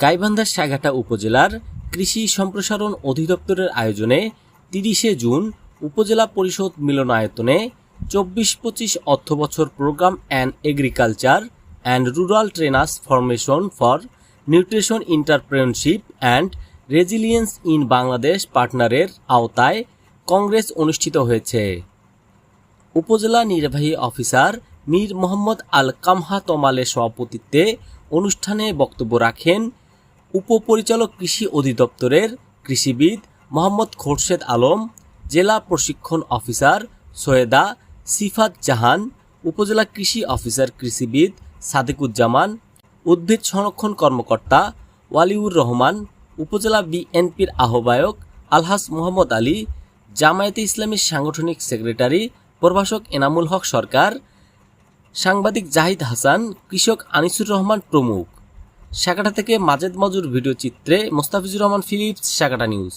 গাইবান্ধার সাগাটা উপজেলার কৃষি সম্প্রসারণ অধিদপ্তরের আয়োজনে তিরিশে জুন উপজেলা পরিষদ মিলনায়তনে চব্বিশ পঁচিশ অর্থবছর program and agriculture and rural trainers formation for nutrition entrepreneurship and resilience in Bangladesh পার্টনারের আওতায় কংগ্রেস অনুষ্ঠিত হয়েছে। উপজেলা নির্বাহী অফিসার মীর মোহাম্মদ আল কামহা তমালের সভাপতিত্বে অনুষ্ঠানে বক্তব্য রাখেন উপপরিচালক কৃষি অধিদপ্তরের কৃষিবিদ মোহাম্মদ খোরশেদ আলম, জেলা প্রশিক্ষণ অফিসার সৈয়দা সিফাত জাহান, উপজেলা কৃষি অফিসার কৃষিবিদ সাদেকুজ্জামান, উদ্ভিদ সংরক্ষণ কর্মকর্তা ওয়ালিউর রহমান, উপজেলা বিএনপির আহ্বায়ক আলহাস মোহাম্মদ আলী, জামায়াতে ইসলামীর সাংগঠনিক সেক্রেটারি প্রভাষক এনামুল হক সরকার, সাংবাদিক জাহিদ হাসান, কৃষক আনিসুর রহমান প্রমুখ। সাকাটা থেকে মাজেদ মজুর ভিডিও চিত্রে মোস্তাফিজুর রহমান ফিলিপস শাখাটা নিউজ।